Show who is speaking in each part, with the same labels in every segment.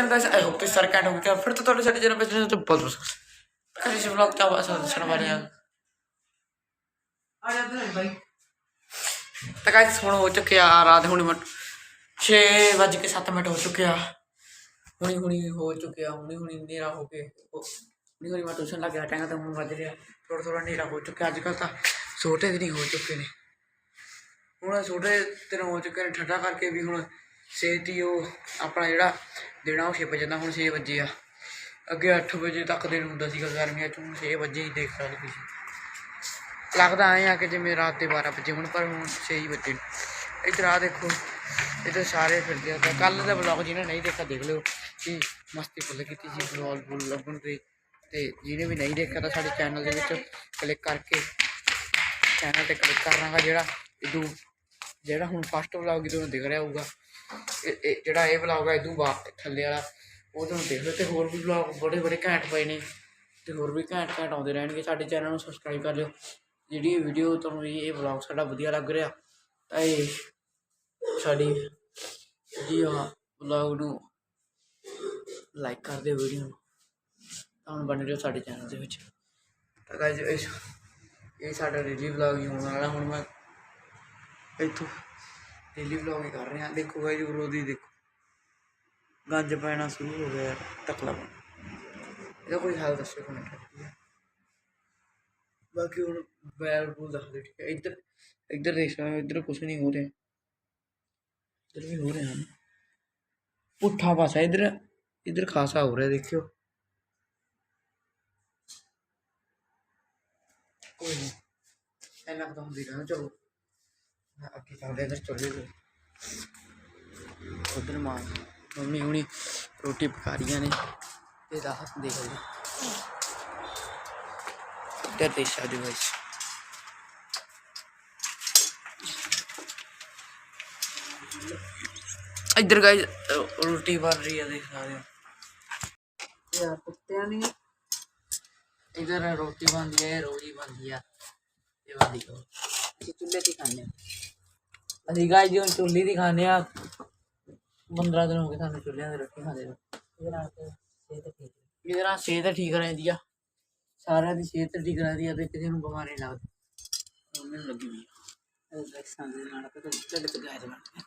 Speaker 1: I hope ਤੁਸੀਂ ਸਾਰੇ cantt ਹੋ ਗਏ ਫਿਰ ਤੋਂ ਤੁਹਾਡੇ ਸਾਡੇ ਚੈਨਲ ਵਿੱਚ ਤੋਂ ਬਹੁਤ ਬਹੁਤ ਸਵਾਗਤ ਹੈ ਇਸ ਵਲੌਗ ਦਾ ਬਸ ਦੱਸਣ ਵਾਲੇ ਹਾਂ।
Speaker 2: ਆ ਜਾ ਤੇ ਭਾਈ
Speaker 1: ਤਾਂ ਗਾਇਸ ਹੁਣ ਹੋ ਚੁੱਕਿਆ ਰਾਤ ਹੁਣੀ ਮਿੰਟ 6 ਵੱਜ ਕੇ 7 ਮਿੰਟ ਹੋ ਚੁੱਕਿਆ। ਹੁਣੀ ਹੁਣੀ ਹੋ ਚੁੱਕਿਆ ਹੁਣੀ ਹੁਣੀ ਹਨੇਰਾ ਹੋ ਕੇ ਹੁਣੀ ਹੁਣੀ ਮੈਂ ਟਿਊਸ਼ਨ ਲੱਗ ਗਿਆ ਟਾਈਮ ਤਾਂ ਹੁਣ ਵੱਜ ਰਿਹਾ। ਥੋੜਾ ਥੋੜਾ ਹਨੇਰਾ ਹੋ ਚੁੱਕਿਆ ਅੱਜ ਕੱਲ ਤਾਂ ਛੋਟੇ ਦਿਨ ਹੀ ਹੋ ਚੁੱਕੇ ਨੇ। ਹੁਣ ਛੋਟੇ ਦਿਨ ਹੋ ਚੁੱਕੇ ਨੇ ਠੰਡਾ ਕਰਕੇ ਵੀ ਹੁਣ ਛੇਤੀ ਉਹ ਆਪਣਾ ਜਿਹੜਾ ਦਿਨ ਆ ਉਹ ਛਿਪ ਜਾਂਦਾ ਹੁਣ 6 ਵਜੇ ਆ। ਅੱਗੇ 8 ਵਜੇ ਤੱਕ ਦਿਨ ਹੁੰਦਾ ਸੀਗਾ ਗਰਮੀਆਂ ਚ, ਹੁਣ 6 ਵਜੇ ਹੀ ਦੇਖ ਸਕਦੇ ਸੀ ਲੱਗਦਾ ਐਂ ਆ ਕਿ ਜਿਵੇਂ ਰਾਤ ਦੇ 12 ਵਜੇ ਹੁਣ, ਪਰ ਹੁਣ 6 ਵਜੇ। ਨੇ। ਇੱਧਰ ਆ ਦੇਖੋ, ਇੱਧਰ ਸਾਰੇ ਫਿਰਦੇ ਆ। ਤਾਂ ਕੱਲ ਦਾ ਵਲੌਗ ਜਿਹਨੇ ਨਹੀਂ ਦੇਖਿਆ, ਦੇਖ ਲਿਓ। ਕਿ ਮਸਤੀ ਫੁੱਲ ਕੀਤੀ ਸੀ ਵਲੌਗ ਫੁੱਲ ਲੱਭਣ ਤੇ। ਤੇ ਜਿਹਨੇ ਵੀ ਨਹੀਂ ਦੇਖਿਆ ਤਾਂ ਸਾਡੇ ਚੈਨਲ ਦੇ ਵਿੱਚ ਕਲਿੱਕ ਕਰਕੇ ਚੈਨਲ ਤੇ ਕਲਿੱਕ ਕਰਨਾਗਾ ਜਿਹੜਾ ਇਦੋਂ ਜਿਹੜਾ ਹੁਣ ਫਸਟ ਵਲੌਗ ਤੁਹਾਨੂੰ ਦਿਖ ਰਿਹਾ ਹੋਊਗਾ। ਜਿਹੜਾ ਇਹ ਵਲੌਗ ਹੈ ਇਦੋਂ ਬਾ ਥੱਲੇ ਵਾਲਾ, ਉਹ ਤੁਹਾਨੂੰ ਦੇਖ ਲਿਓ, ਤੇ ਹੋਰ ਵੀ ਵਲੌਗ ਬੜੇ ਬੜੇ ਘੈਂਟ ਪਏ ਨੇ, ਤੇ ਹੋਰ ਵੀ ਘੈਂਟ ਘੈਂਟ ਆਉਂਦੇ ਰਹਿਣਗੇ। ਸਾਡੇ ਚੈਨਲ ਨੂੰ ਸਬਸਕ੍ਰਾਈਬ ਕਰ ਲਿਓ। ਜਿਹੜੀ ਵੀਡੀਓ ਤੁਹਾਨੂੰ ਇਹ ਇਹ ਵਲੌਗ ਸਾਡਾ ਵਧੀਆ ਲੱਗ ਰਿਹਾ, ਤਾਂ ਇਹ ਸਾਡੀ ਜੀ ਹਾਂ ਵਲੌਗ ਨੂੰ ਲਾਈਕ ਕਰ ਦਿਓ ਵੀਡੀਓ ਨੂੰ। ਤਾਂ ਹੁਣ ਬਣ ਰਿਹਾ ਸਾਡੇ ਚੈਨਲ ਦੇ ਵਿੱਚ। ਤਾਂ ਗਾਇਜ਼ ਇਹ ਇਹ ਸਾਡਾ ਡੇਲੀ ਵਲੌਗ ਹੀ ਹੋਣ ਵਾਲਾ। ਹੁਣ ਮੈਂ ਇੱਥੋਂ ਡੇਲੀ ਵਲੌਗ ਹੀ ਕਰ ਰਿਹਾ ਦੇਖੋ ਗਾਇਜ਼ ਉਰੋਂ ਦੇਖੋ। ਗੰਜ ਪੈਣਾ ਸ਼ੁਰੂ ਹੋ ਗਿਆ ਯਾਰ, ਟਕਲਾ ਬਣ ਇਹਦਾ ਕੋਈ ਹਾਲ ਦੱਸੋ ਕਮੈਂਟ ਕਰਕੇ। ਬਾਕੀ ਹੁਣ ਬੈਲ ਬੂਲ ਦੱਸ ਦੇ ਠੀਕ ਹੈ। ਇੱਧਰ ਇੱਧਰ ਦੇਖ ਸਕਦੇ ਇੱਧਰ ਕੁਛ ਨਹੀਂ ਹੋ ਰਿਹਾ। ਇੱਧਰ ਵੀ ਹੋ ਰਿਹਾ ਹਨ ਪੁੱਠਾ ਪਾਸਾ ਇੱਧਰ ਇੱਧਰ ਖਾਸਾ ਹੋ ਰਿਹਾ ਦੇਖਿਓ। ਕੋਈ ਨਹੀਂ। ਇੰਨਾ ਕੁ ਤਾਂ ਹੁੰਦੀ ਰਹਿਣਾ ਚਲੋ। ਅੱਗੇ ਚੱਲਦੇ ਇੱਧਰ ਚੱਲੇ ਗਏ ਉਧਰ ਮਾਂ, ਮੰਮੀ ਹੁਣੀ ਰੋਟੀ ਪਕਾ ਰਹੀਆਂ ਨੇ। ਤੇ ਰਾਹਤ ਦੇਖ ਲਈ ਇੱਧਰ ਦੇਖ ਸਕਦੇ ਹੋ ਇੱਧਰ ਗਾਇਸ ਰੋਟੀ ਬਣ ਰਹੀ ਹੈ ਦੇਖ ਸਕਦੇ ਹੋ।
Speaker 2: ਯਾਰ ਕੁੱਤਿਆਂ ਨੇ
Speaker 1: ਇਧਰ ਰੋਟੀ ਬਣਦੀ ਹੈ ਰੋਜੀ ਬਣਦੀ ਆ। ਇਹ ਬਣਦੀ ਕੋ
Speaker 2: ਅਸੀਂ ਚੁੱਲ੍ਹੇ ਤੇ ਖਾਂਦੇ ਹਾਂ।
Speaker 1: ਅਸੀਂ ਗਾਇਸ ਜੀ ਹੁਣ ਚੁੱਲ੍ਹੀ ਦੀ ਖਾਂਦੇ ਆ 15 ਦਿਨ ਹੋ ਗਏ ਸਾਨੂੰ ਚੁੱਲ੍ਹਿਆਂ ਦੀ ਰੋਟੀ ਖਾਂਦੇ ਨੂੰ।
Speaker 2: ਇਹਦੇ ਨਾਲ ਸਿਹਤ ਠੀਕ ਹੈ
Speaker 1: ਇਹਦੇ ਨਾਲ ਸਿਹਤ ਠੀਕ ਰਹਿੰਦੀ ਆ। ਸਾਰਿਆਂ ਦੀ ਸਿਹਤ ਠੀਕ ਰਹਿੰਦੀ ਆ ਤੇ ਕਿਸੇ ਨੂੰ ਬਿਮਾਰੀ ਨਹੀਂ ਲੱਗਦੀ ਮੈਨੂੰ ਲੱਗੀ ਵੀ
Speaker 2: ਇਹ ਗੈਸਾਂ ਦੇ ਨਾਲ ਤੇ ਢਿੱਡ ਤੇ ਗੈਸ ਬਣ ਗਿਆ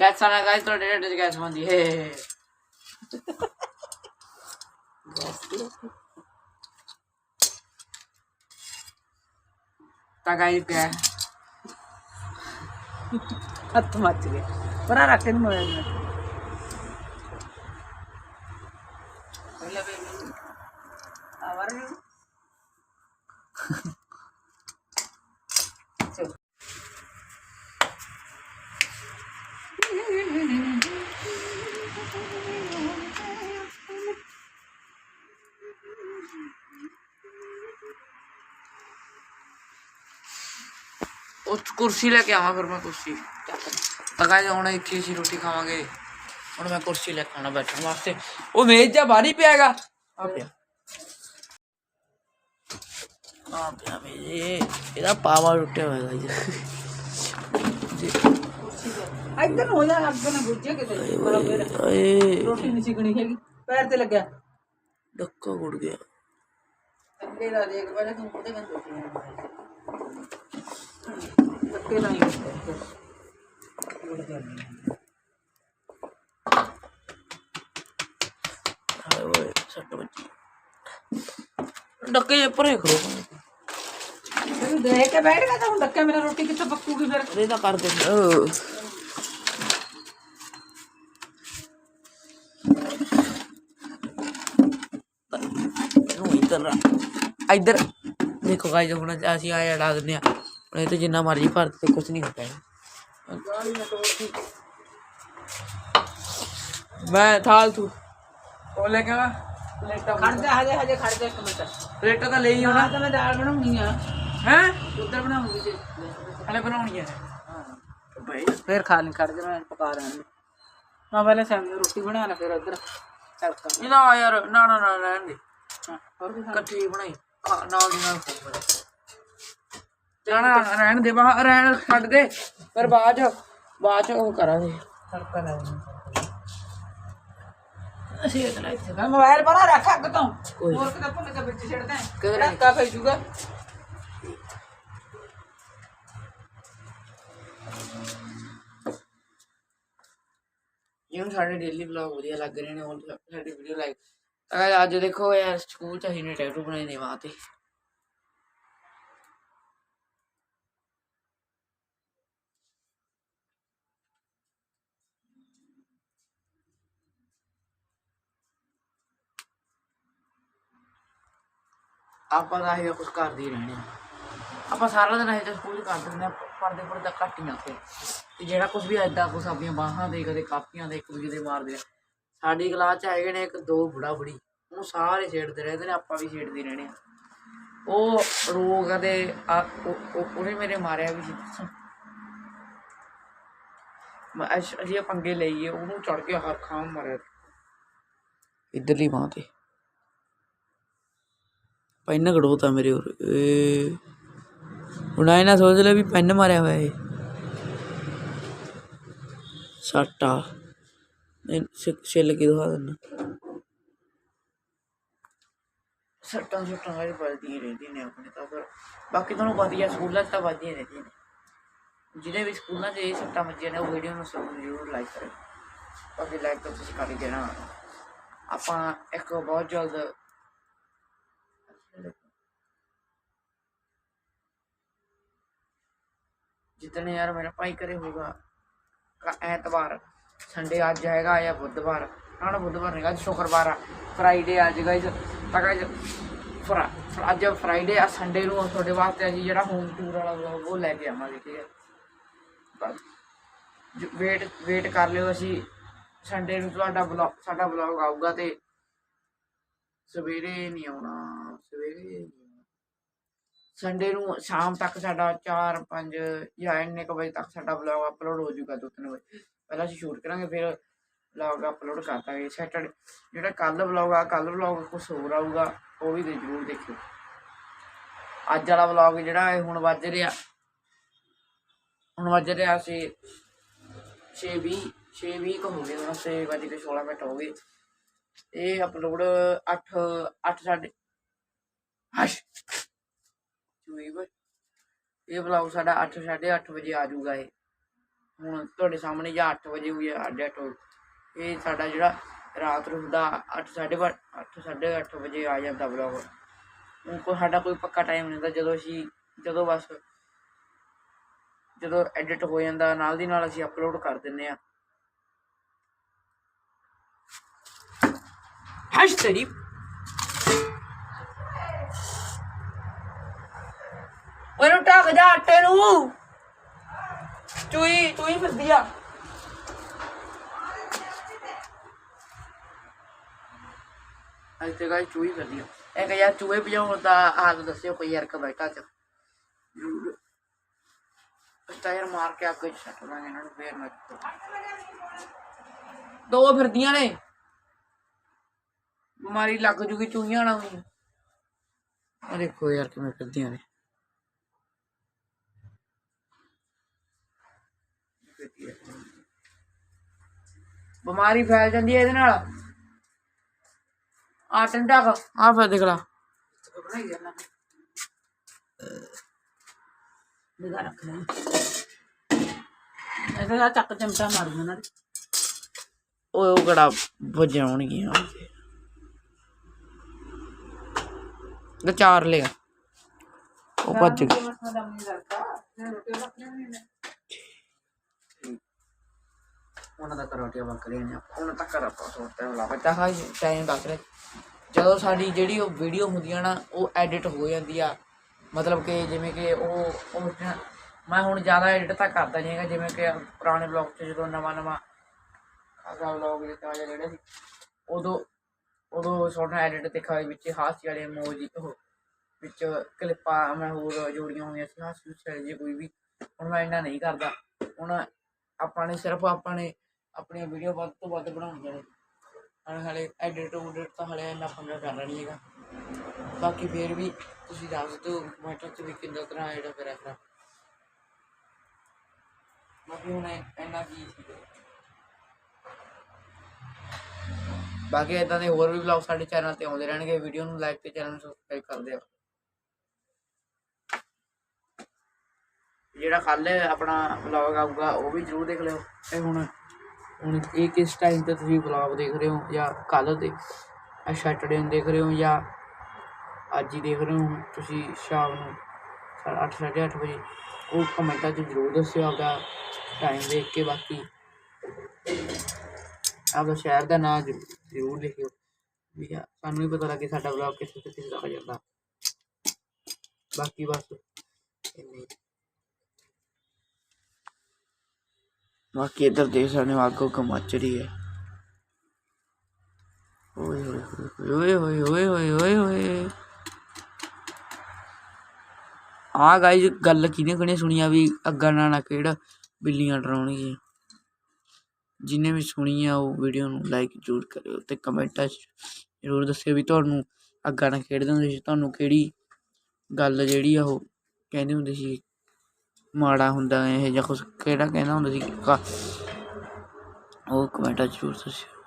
Speaker 1: ਗੈਸ ਆਣਾ ਗਾਇਸ ਤੁਹਾਡੇ ਢਿੱਡ 'ਚ ਗੈਸ ਹੈ। ਗਾਇਸ ਗਿਆ
Speaker 2: ਹੱਥ ਮੱਚ ਗਏ ਪਰ ਆ ਰੱਖ
Speaker 1: ਉਹ ਕੁਰਸੀ ਲੈ ਕੇ ਆਵਾਂ ਫਿਰ ਮੈਂ ਕੁਰਸੀ। ਤਾਂ ਗਾਇਸ ਹੁਣ ਇੱਥੇ ਅਸੀਂ ਰੋਟੀ ਖਾਵਾਂਗੇ। ਹੁਣ ਮੈਂ ਕੁਰਸੀ ਲੈ ਕੇ ਬੈਠਣ ਵਾਸਤੇ। ਉਹ ਮੇਜ਼ ਜਾਂ ਬਾਹਰ ਹੀ ਪਿਆਗਾ ਆ ਪਿਆ। ਆ ਪਿਆ ਮੇਜ਼। ਇਹਦਾ ਪਾਵਾ ਟੁੱਟਿਆ ਹੋਇਆ ਗਾਇਸ
Speaker 2: ਇੱਧਰ ਹੋ ਜਾ ਅੱਗੇ ਨਾ ਗੁੱਜੇ ਕਿਤੇ। ਬਰਾਬਰ
Speaker 1: ਏ
Speaker 2: ਰੋਟੀ ਨਹੀਂ ਸਿਕਣੀ ਹੈਗੀ। ਪੈਰ ਤੇ ਲੱਗਿਆ।
Speaker 1: ਡੱਕਾ ਗੁੜ ਗਿਆ।
Speaker 2: ਅੱਗੇ ਦਾ ਦੇਖ ਪਹਿਲੇ ਤੂੰ ਉਹਦੇ ਕੰਨ
Speaker 1: ਹਾਏ ਓਏ ਸੱਟ ਡੱਕੇ ਪਰੇ
Speaker 2: ਦੇਖ ਕੇ ਬੈਠ ਗਿਆ ਤਾਂ ਹੁਣ ਧੱਕੇ ਮੇਰਾ ਰੋਟੀ ਕਿੱਥੋਂ ਪੱਕੂਗੀ ਫਿਰ?
Speaker 1: ਇਹ ਤਾਂ ਕਰ ਦੇ। ਨੂੰ ਇੱਧਰ ਆ। ਇੱਧਰ। ਦੇਖੋ ਗਾਇਸ ਹੁਣ ਅਸੀਂ ਆਏ ਅੜਾ ਦਿੰਦੇ ਆ। ਇਹ ਤੇ ਜਿੰਨਾ ਮਰਜ਼ੀ ਭਰ ਤੇ ਕੁਝ ਨਹੀਂ ਹੁੰਦਾ ਮੈਂ ਥਾਲ ਤੂੰ। ਉਹ ਲੈ ਕੇ ਆ। ਪਲੇਟਾਂ
Speaker 2: ਖੜ ਜਾ ਹਜੇ ਹਜੇ ਖੜ ਜਾ ਇੱਕ ਮਿੰਟ।
Speaker 1: ਪਲੇਟਾਂ ਤਾਂ ਲਈ ਹੋਣਾ।
Speaker 2: ਹਾਂ ਤਾਂ ਮੈਂ ਦਾਲ ਬਣਾਉਣੀ ਆ।
Speaker 1: ਹੈ?
Speaker 2: ਉੱਧਰ ਬਣਾਉਂਗੀ ਜੀ।
Speaker 1: ਹਲੇ ਬਣਾਉਣੀ ਹੈ। ਬਈ
Speaker 2: ਫਿਰ ਖਾ ਲਈ ਖੜ ਜਾ ਮੈਂ ਪਕਾ ਦਾਂ ਮੈਂ ਪਹਿਲੇ ਸੈਮ ਦੀ ਰੋਟੀ ਬਣਾ ਲਾ ਫਿਰ ਉੱਧਰ ਤੜਕਾ
Speaker 1: ਇਹ ਨਾ ਯਾਰ ਨਾ ਨਾ ਨਾ ਰਹਿਣ ਦੇ।
Speaker 2: ਹਾਂ ਹੋਰ ਖਾ
Speaker 1: ਇਕੱਠੀ ਹੀ ਬਣਾਈ। ਆ, ਨਾਲ ਦੀ ਨਾਲ ਜਾਣਾ ਰਹਿਣ ਦੇ ਬਾਹਰ ਰਹਿਣ ਛੱਡ ਦੇ ਫਿਰ ਬਾਅਦ ਚ ਬਾਅਦ ਚ ਉਹ ਕਰਾਂਗੇ।
Speaker 2: ਤੜਕਾ ਲਾ ਦੇਣਾ ਅਸੀਂ ਕਰ ਮੋਬਾਈਲ ਬਣਾ ਰੱਖ ਅੱਗ ਤੋਂ।
Speaker 1: ਕੋਈ
Speaker 2: ਹੋਰ ਕਿਤੇ ਭੁੱਲ ਕੇ ਵਿੱਚ ਛੱਡਦਾ
Speaker 1: ਕਿਧਰ
Speaker 2: ਕਿਹੜਾ ਕਾ ਫੇ ਜੂਗਾ
Speaker 1: ਜਿਵੇਂ ਸਾਡੇ ਡੇਲੀ ਵਲੌਗ ਵਧੀਆ ਲੱਗ ਰਹੇ ਨੇ ਹੁਣ ਸਾਡੀ ਵੀਡੀਓ ਲਾਈਕ ਅੱਜ ਦੇਖੋ ਯਾਰ ਸਕੂਲ ਚ ਅਸੀਂ ਨੇ ਟੈਟੂ ਬਣਾਏ ਨੇ ਤੇ। ਆਪਾਂ ਤਾਂ ਇਹ ਕੁਝ ਕਰਦੇ ਹੀ ਰਹਿਣੇ ਆ ਆਪਾਂ ਸਾਰਾ ਦਿਨ ਇਹ ਤਾਂ ਸਕੂਲ 'ਚ ਕਰ ਦਿੰਦੇ ਆ ਪਰਦੇ ਪਰਦਾ ਘੱਟ ਹੀ ਆਤੇ ਤੇ ਜਿਹੜਾ ਕੁਝ ਵੀ ਐਦਾਂ ਕੁਛ ਆਪਣੀਆਂ ਬਾਹਾਂ ਦੇ, ਕਦੇ ਕਾਪੀਆਂ ਦੇ, ਇੱਕ ਦੂਜੇ ਦੇ ਮਾਰਦੇ ਆ। ਸਾਡੀ ਕਲਾਸ 'ਚ ਹੈਗੇ ਨੇ ਇੱਕ ਦੋ ਬੁੜਾ ਬੁੜੀ ਉਹ ਸਾਰੇ ਛੇੜਦੇ ਰਹਿੰਦੇ ਨੇ, ਆਪਾਂ ਵੀ ਛੇੜਦੇ ਰਹਿਣੇ ਆ ਉਹ ਰੋ ਕਦੇ ਉਹਨੇ ਮੇਰੇ ਮਾਰਿਆ ਵੀ ਸੀ। ਮੈਂ ਅਸ- ਅਸੀਂ ਪੰਗੇ ਲਈਏ, ਉਹਨੂੰ ਚੜ ਕੇ ਹਰ ਖਾਮ ਮਾਰਿਆ। ਇਧਰਲੀ ਬਾਂਹ ਤੇ। ਪੈਨ ਖੜੋਤਾ ਮੇਰੇ ਉਰ ਏ। ਹੁਣ ਆਏ ਨਾ ਸੋਚ ਲੈ ਵੀ ਪੈਨ ਮਾਰਿਆ ਹੋਇਆ ਏ ਸੱਟਾ ਛਿੱਲ ਕੇ ਦਿਖਾ ਦਿੰਦਾ। ਸੱਟਾਂ ਸੁੱਟਾਂ ਵਾਲੀ ਵੱਜਦੀਆਂ ਰਹਿੰਦੀਆਂ ਨੇ ਆਪਣੇ ਤਾਂ ਫਿਰ। ਬਾਕੀ ਤੁਹਾਨੂੰ ਵਧੀਆ ਸਕੂਲਾਂ 'ਚ ਤਾਂ ਵੱਜਦੀਆਂ ਰਹਿੰਦੀਆਂ ਨੇ। ਜਿਹਦੇ ਵੀ ਸਕੂਲਾਂ 'ਚ ਇਹ ਸੱਟਾਂ ਵੱਜੀਆਂ ਨੇ, ਉਹ ਵੀਡੀਓ ਨੂੰ ਸਭ ਜ਼ਰੂਰ ਲਾਈਕ ਕਰਿਓ। ਬਾਕੀ ਲਾਈਕ ਤਾਂ ਤੁਸੀਂ ਕਰ ਹੀ ਦੇਣਾ। ਆਪਾਂ ਇੱਕ ਬਹੁਤ ਜਲਦ ਜਿੱਦਣ ਯਾਰ ਮੇਰਾ ਭਾਈ ਕਰੇ ਹੋਊਗਾ ਕ- ਐਤਵਾਰ, ਸੰਡੇ ਅੱਜ ਹੈਗਾ ਜਾਂ ਬੁੱਧਵਾਰ ਨਾ ਨਾ ਬੁੱਧਵਾਰ ਨਹੀਂ, ਅੱਜ ਸ਼ੁੱਕਰਵਾਰ ਆ, ਫਰਾਈਡੇ ਅੱਜ ਗਾਇਸ ਤਾਂ ਗਾਇਸ ਫਰਾ ਅੱਜ ਫਰਾਈਡੇ ਆ, ਸੰਡੇ ਨੂੰ ਤੁਹਾਡੇ ਵਾਸਤੇ ਅਸੀਂ ਜਿਹੜਾ ਹੋਮ ਟੂਰ ਵਾਲਾ vlog ਉਹ ਲੈ ਕੇ ਆਵਾਂਗੇ, ਠੀਕ ਹੈ। ਬਸ ਵੇਟ ਵੇਟ ਕਰ ਲਿਓ ਅਸੀਂ, ਸੰਡੇ ਨੂੰ ਤੁਹਾਡਾ ਬਲੌਗ ਸਾਡਾ ਬਲੌਗ ਆਊਗਾ ਤੇ ਸਵੇਰੇ ਨਹੀਂ ਆਉਣਾ। ਸਵੇਰੇ ਸੰਡੇ ਨੂੰ ਸ਼ਾਮ ਤੱਕ ਸਾਡਾ 4 5 ਜਾਂ ਇੰਨੇ ਕੁ ਵਜੇ ਤੱਕ ਸਾਡਾ ਵਲੌਗ ਅਪਲੋਡ ਹੋ ਜਾਊਗਾ ਦੋ ਤਿੰਨ ਵਜੇ। ਪਹਿਲਾਂ ਅਸੀਂ ਸ਼ੂਟ ਕਰਾਂਗੇ, ਫਿਰ ਵਲੌਗ ਅਪਲੋਡ ਕਰ ਦਾਂਗੇ। ਸੈਟਰਡੇ ਜਿਹੜਾ ਕੱਲ ਵਲੌਗ ਆ, ਕੱਲ ਵਲੌਗ ਕੁਝ ਹੋਰ ਆਊਗਾ, ਉਹ ਵੀ ਜ਼ਰੂਰ ਦੇਖਿਓ। ਅੱਜ ਵਾਲਾ ਵਲੌਗ ਜਿਹੜਾ ਇਹ ਹੁਣ ਵੱਜ ਰਿਹਾ, ਹੁਣ ਵੱਜ ਰਿਹਾ ਸੀ 6:20 6:20 ਕੁ ਹੋ ਗਏ, ਹੁਣ 6 ਵਜੇ ਕੇ 16 ਮਿੰਟ ਹੋ ਗਏ। ਇਹ ਅਪਲੋਡ 8 8 ਸਾਡੇ ਹਸ਼। ਇਹ ਵਲੌਗ ਸਾਡਾ 8 8:30 ਵਜੇ ਆ ਜਾਊਗਾ ਇਹ। ਹੁਣ ਤੁਹਾਡੇ ਸਾਹਮਣੇ ਜਾਂ 8 ਵਜੇ ਹੋਈ ਆ ਅੱਡ ਹੋ ਇਹ ਸਾਡਾ ਜਿਹੜਾ ਰਾਤ ਨੂੰ ਦਾ 8 8:30 8 8:30 ਵਜੇ ਆ ਜਾਂਦਾ ਵਲੌਗ। ਹੁਣ ਕੋਈ ਸਾਡਾ ਕੋਈ ਪੱਕਾ ਟਾਈਮ ਨਹੀਂ ਹੁੰਦਾ, ਜਦੋਂ ਅਸੀਂ, ਜਦੋਂ ਬਸ, ਜਦੋਂ ਐਡਿਟ ਹੋ ਜਾਂਦਾ, ਨਾਲ ਦੀ ਨਾਲ ਅਸੀਂ ਅਪਲੋਡ ਕਰ ਦਿੰਨੇ ਆ ਹਸ਼ ਤੇਰੀ ਮੈਨੂੰ ਢੱਕ ਜਾ ਆਟੇ ਨੂੰ। ਚੂਈ ਚੂਈ ਫਿਰਦੀ ਆ। ਅੱਜ ਤੇ ਚੂਈ ਫਿਰਦੀ ਆ। ਇਹ ਕਿ ਯਾਰ ਚੂਹੇ ਭਜਾਉਣ ਦਾ ਹਾਲ ਦੱਸਿਓ ਕੋਈ ਯਾਰ ਕਮੈਂਟਾਂ ਚ। ਜ਼ਰੂਰ ਟਾਇਰ ਮਾਰ ਕੇ ਅੱਗੇ ਛੱਡ ਦਾਂਗੇ ਇਹਨਾਂ ਨੂੰ, ਫੇਰ ਨਾ ਦੋ ਫਿਰਦੀਆਂ ਨੇ। ਬਿਮਾਰੀ ਲੱਗ ਜੂਗੀ ਚੂਹੀਆਂ ਨਾ ਹੋਈ ਆ ਦੇਖੋ ਯਾਰ ਕਿਵੇਂ ਫਿਰਦੀਆਂ ਨੇ। ਬਿਮਾਰੀ ਫੈਲ ਜਾਂਦੀ ਹੈ ਇਹਦੇ ਨਾਲ। ਆ ਟੰਡਾ ਆ ਫਿਰ ਦੇਖ ਲਾ।
Speaker 2: ਬਣਾਈ ਜਾਣਾ। ਨਿਗਾ ਰੱਖ ਲੈ। ਇਹਦਾ ਤਾਂ ਚੱਕ ਚਮਚਾ ਮਾਰ ਦੇਣਾ
Speaker 1: ਓਏ ਉਹ ਕਿਹੜਾ ਵਜਾਉਣਗੀਆਂ। ਤੇ ਚਾਰ ਲਿਆ। ਉਹ ਭੱਜ ਗਈ। ਉਹਨਾਂ ਦਾ ਕਰੋਟੀਆਂ ਬੱਕਰੀਆਂ ਨੇ ਉਹਨਾਂ ਤੱਕ ਆਪਾਂ ਸੋਚਦੇ ਹਾਂ ਲਾ ਚਾਹਾ ਟਾਈਮ ਦੱਸ ਰਹੇ। ਜਦੋਂ ਸਾਡੀ ਜਿਹੜੀ ਉਹ ਵੀਡੀਓ ਹੁੰਦੀਆਂ ਨਾ, ਉਹ ਐਡਿਟ ਹੋ ਜਾਂਦੀ ਆ ਮਤਲਬ ਕਿ ਜਿਵੇਂ ਕਿ ਉਹ ਉਹ ਮੈਂ ਹੁਣ ਜ਼ਿਆਦਾ ਐਡਿਟ ਤਾਂ ਕਰਦਾ ਨਹੀਂ ਹੈਗਾ। ਜਿਵੇਂ ਕਿ ਪੁਰਾਣੇ ਬਲੌਗ 'ਚ ਜਦੋਂ ਨਵਾਂ ਨਵਾਂ ਖਾਸਾ ਬਲੌਗ ਜਿਹੜੇ ਤਾਜ਼ਾ ਜਿਹੜੇ ਸੀ, ਉਦੋਂ ਉਦੋਂ ਛੋਟਾ ਐਡਿਟ ਤੇ ਖਾਈ ਵਿੱਚ ਹਾਸੀ ਵਾਲੇ ਮੋਜੀ ਉਹ ਵਿੱਚ ਕਲਿੱਪਾਂ ਮੈਂ ਹੋਰ ਜੋੜੀਆਂ ਹੋਈਆਂ ਸੀ। ਹਾਸੀ ਵਾਲੀ ਜੇ ਕੋਈ ਵੀ। ਹੁਣ ਮੈਂ ਇੰਨਾ ਨਹੀਂ ਕਰਦਾ। ਹੁਣ ਆਪਾਂ ਨੇ ਸਿਰਫ ਆਪਾਂ ਨੇ ਆਪਣੀਆਂ ਵੀਡੀਓ ਵੱਧ ਤੋਂ ਵੱਧ ਬਣਾਉਣੀਆਂ ਨੇ। ਹੁਣ ਹਲੇ ਐਡਿਟ ਉਡਿਟ ਤਾਂ ਹਲੇ ਇੰਨਾ ਪੰਗਾ ਕਰਨਾ ਨਹੀਂ ਹੈਗਾ। ਬਾਕੀ ਫੇਰ ਵੀ ਤੁਸੀਂ ਦੱਸ ਦਿਓ ਕਮੈਂਟਾਂ 'ਚ ਵੀ ਕਿੰਨਾ ਤਰ੍ਹਾਂ ਐਡ ਕਰਿਆ ਕਰਾਂ ਬਾਕੀ ਹੁਣ ਇੰਨਾ ਕੀ ਸੀ ਬਾਕੀ ਇਦਾਂ ਦੇ ਹੋਰ ਵੀ ਵਲੌਗ ਸਾਡੇ ਚੈਨਲ ਤੇ ਆਉਂਦੇ ਰਹਿਣਗੇ। ਵੀਡੀਓ ਨੂੰ ਲਾਈਕ ਤੇ ਚੈਨਲ ਨੂੰ ਸਬਸਕ੍ਰਾਈਬ ਕਰ ਦਿਓ। ਜਿਹੜਾ ਕੱਲ ਆਪਣਾ ਵਲੌਗ ਆਊਗਾ, ਉਹ ਵੀ ਜ਼ਰੂਰ ਦੇਖ ਲਿਓ। ਤੇ ਹੁਣ ਹੁਣ ਇਹ ਕਿਸ ਟਾਈਮ ਤੇ ਤੁਸੀਂ ਵਲੌਗ ਦੇਖ ਰਹੇ ਹੋ ਜਾਂ ਕੱਲ ਦੇ ਸੈਟਰਡੇ ਨੂੰ ਦੇਖ ਰਹੇ ਹੋ ਜਾਂ ਅੱਜ ਹੀ ਦੇਖ ਰਹੇ ਹੋ ਤੁਸੀਂ ਸ਼ਾਮ ਨੂੰ 8:30 ਅੱਠ ਵਜੇ ਉਹ ਕਮੈਂਟਾਂ 'ਚ ਜ਼ਰੂਰ ਦੱਸਿਓ ਆਪਦਾ ਟਾਈਮ ਦੇਖ ਕੇ ਬਾਕੀ ਆਪਦਾ ਸ਼ਹਿਰ ਦਾ ਨਾਮ ਜ਼ਰੂਰ ਲਿਖਿਓ ਵੀ ਆ ਸਾਨੂੰ ਵੀ ਪਤਾ ਲੱਗੇ ਸਾਡਾ ਵਲੌਗ ਕਿੱਥੇ ਤੋਂ ਕਿੱਥੇ ਤੱਕ ਜਾਂਦਾ ਬਾਕੀ ਬਸ ਇੰਨੇ ਹੀ। ਬਾਕੀ ਇੱਧਰ ਦੇਖ ਸਕਦੇ ਹੋ, ਅੱਗੋਂ ਕਮਚ ਰਹੀ ਹੈ ਓਏ ਹੋਏ ਹੋਏ ਹੋਏ ਹੋਏ ਹੋਏ ਗੱਲ ਕਿਹਨੇ ਕਿਹਨੇ ਸੁਣੀ ਆ ਵੀ ਅੱਗਾ ਨਾ ਨਾ ਕਿਹੜਾ ਬਿੱਲੀਆਂ ਡਰਾਉਣਗੀਆਂ ਜਿਨੇ ਵੀ ਸੁਣੀ ਆ ਉਹ ਵੀਡੀਓ ਨੂੰ ਲਾਈਕ ਜ਼ਰੂਰ ਕਰਿਓ ਤੇ ਕਮੈਂਟਾਂ 'ਚ ਜ਼ਰੂਰ ਦੱਸਿਓ ਵੀ ਤੁਹਾਨੂੰ ਅੱਗਾ ਨਾ ਖੇਡਦੇ ਹੁੰਦੇ ਸੀ, ਤੁਹਾਨੂੰ ਕਿਹੜੀ ਗੱਲ ਜਿਹੜੀ ਆ ਉਹ ਕਹਿੰਦੇ ਹੁੰਦੇ ਸੀ ਮਾੜਾ ਹੁੰਦਾ ਇਹ ਜਾਂ ਕੁਛ ਕਿਹੜਾ ਕਹਿੰਦਾ ਹੁੰਦਾ ਸੀ ਕਾ- ਉਹ ਕਮੈਂਟਾਂ 'ਚ ਜ਼ਰੂਰ ਦੱਸਿਓ।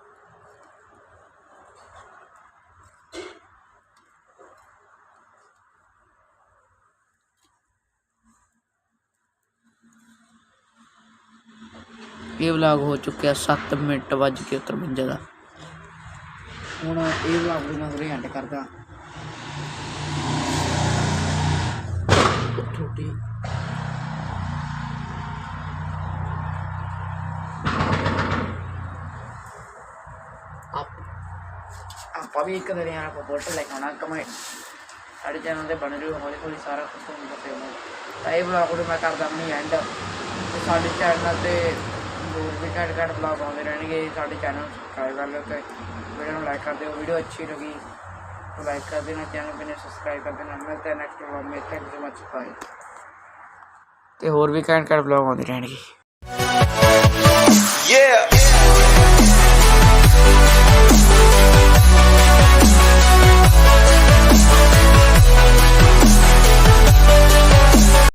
Speaker 1: ਇਹ ਵਲੌਗ ਹੋ ਚੁੱਕਿਆ 7 ਮਿੰਟ ਵੱਜ ਕੇ 53 ਦਾ। ਹੁਣ ਇਹ ਵਲੌਗ ਨੂੰ ਮੈਂ ਉਰੇ ਐਂਡ ਕਰਦਾ। ਛੋਟੀ ਆਪਾਂ ਵੀ ਇੱਕ ਦਿਨ ਯਾਰ ਆਪਾਂ ਬੋਟਲ ਲੈ ਕੇ ਆਉਣਾ ਕਮੇ ਸਾਡੇ ਚੈਨਲ ਤੇ ਬਣ ਰਹੀ ਹੌਲੀ ਹੌਲੀ ਸਾਰਾ ਕੁਝ ਤੁਹਾਨੂੰ ਦੱਸਿਆ ਤਾਂ ਇਹ ਵਲੌਗ ਨੂੰ ਮੈਂ ਕਰਦਾ ਆਪਣੀ ਐਂਡ ਤੇ ਸਾਡੇ ਚੈਨਲ ਤੇ ਹੋਰ ਵੀ ਘੱਟ ਘੱਟ ਵਲੌਗ ਆਉਂਦੇ ਰਹਿਣਗੇ ਸਾਡੇ ਚੈਨਲ ਨੂੰ ਸਬਸਕ੍ਰਾਈਬ ਕਰ ਲਿਓ ਤੇ ਵੀਡੀਓ ਨੂੰ ਲਾਈਕ ਕਰ ਦਿਓ ਵੀਡੀਓ ਅੱਛੀ ਲੱਗੀ तो लाइक कर देना चैनल पे सब्सक्राइब कर देना मिलते हैं नेक्स्ट व्लॉग में thank you so much bye ਤੇ ਹੋਰ ਵੀ ਘੈਂਟ ਘੈਂਟ ਵਲੌਗ ਆਉਂਦੇ ਰਹਿਣਗੇ
Speaker 3: Yeah.